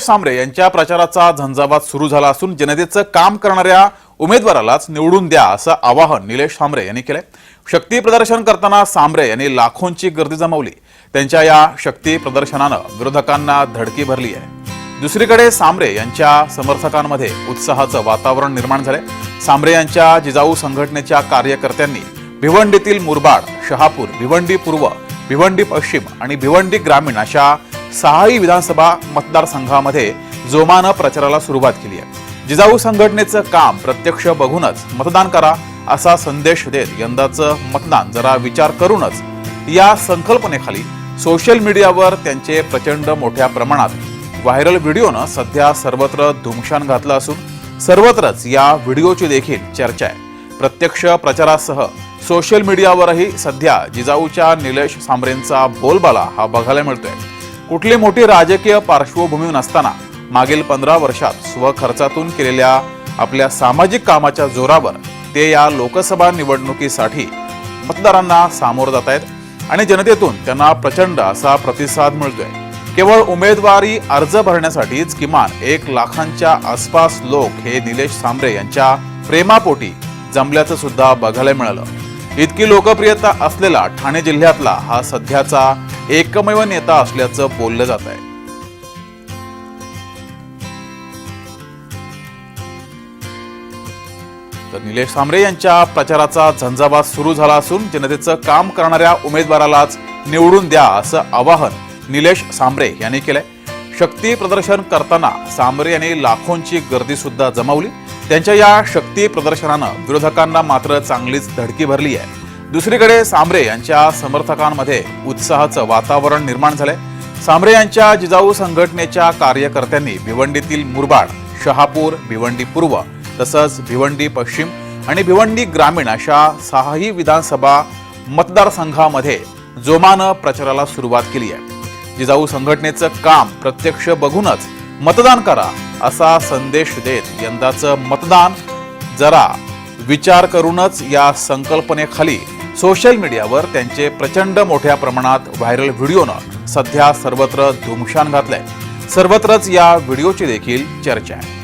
सांबरे यांच्या प्रचाराचा झंझावात सुरू झाला असून जनतेचं काम करणाऱ्या उमेदवारालाच निवडून द्या असं आवाहन निलेश सांबरे यांनी केलंय. शक्ती प्रदर्शन करताना सांबरे यांनी लाखोंची गर्दी जमवली. त्यांच्या या शक्ती प्रदर्शनानं विरोधकांना धडकी भरली आहे. दुसरीकडे सांबरे यांच्या समर्थकांमध्ये उत्साहाचं वातावरण निर्माण झालंय. सांबरे यांच्या जिजाऊ संघटनेच्या कार्यकर्त्यांनी भिवंडीतील मुरबाड शहापूर भिवंडी पूर्व भिवंडी पश्चिम आणि भिवंडी ग्रामीण अशा सहाही विधानसभा मतदारसंघामध्ये जोमानं प्रचाराला सुरुवात केली आहे. जिजाऊ संघटनेचं काम प्रत्यक्ष बघूनच मतदान करा असा संदेश देत यंदाचं मतदान जरा विचार करूनच या संकल्पनेखाली सोशल मीडियावर त्यांचे प्रचंड मोठ्या प्रमाणात व्हायरल व्हिडिओनं सध्या सर्वत्र धुमशान घातलं असून सर्वत्रच या व्हिडिओची देखील चर्चा आहे. प्रत्यक्ष प्रचारासह सोशल मीडियावरही सध्या जिजाऊच्या निलेश सांबरेंचा बोलबाला हा बघायला मिळतोय. कुठली मोठी राजकीय पार्श्वभूमी नसताना मागील पंधरा वर्षात स्वखर्चातून केलेल्या आपल्या सामाजिक कामाच्या जोरावर ते या लोकसभा निवडणुकीसाठी मतदारांना सामोरं जात आहेत आणि जनतेतून त्यांना प्रचंड असा प्रतिसाद मिळतोय. केवळ उमेदवारी अर्ज भरण्यासाठीच किमान एक लाखांच्या आसपास लोक हे निलेश सांबरे यांच्या प्रेमापोटी जमल्याचं सुद्धा बघायला मिळालं. इतकी लोकप्रियता असलेला ठाणे जिल्ह्यातला हा सध्याचा एकमेव नेता असल्याचं बोललं जात आहे. तर निलेश सांबरे यांच्या प्रचाराचा झंझावात सुरू झाला असून जनतेचं काम करणाऱ्या उमेदवारालाच निवडून द्या असं आवाहन निलेश सांबरे यांनी केलंय. शक्ती प्रदर्शन करताना सांबरे यांनी लाखोंची गर्दी सुद्धा जमावली. त्यांच्या या शक्ती प्रदर्शनानं विरोधकांना मात्र चांगलीच धडकी भरली आहे. दुसरीकडे सांबरे यांच्या समर्थकांमध्ये उत्साहाचं वातावरण निर्माण झालंय. सांबरे यांच्या जिजाऊ संघटनेच्या कार्यकर्त्यांनी भिवंडीतील मुरबाड शहापूर भिवंडी पूर्व तसंच भिवंडी पश्चिम आणि भिवंडी ग्रामीण अशा सहाही विधानसभा मतदारसंघामध्ये जोमानं प्रचाराला सुरुवात केली आहे. जिजाऊ संघटनेचं काम प्रत्यक्ष बघूनच मतदान करा असा संदेश देत यंदाचं मतदान जरा विचार करूनच या संकल्पनेखाली सोशल मीडियावर त्यांचे प्रचंड मोठ्या प्रमाणात व्हायरल व्हिडिओनं सध्या सर्वत्र धुमशान घातलंय. सर्वत्रच या व्हिडिओची देखील चर्चा आहे.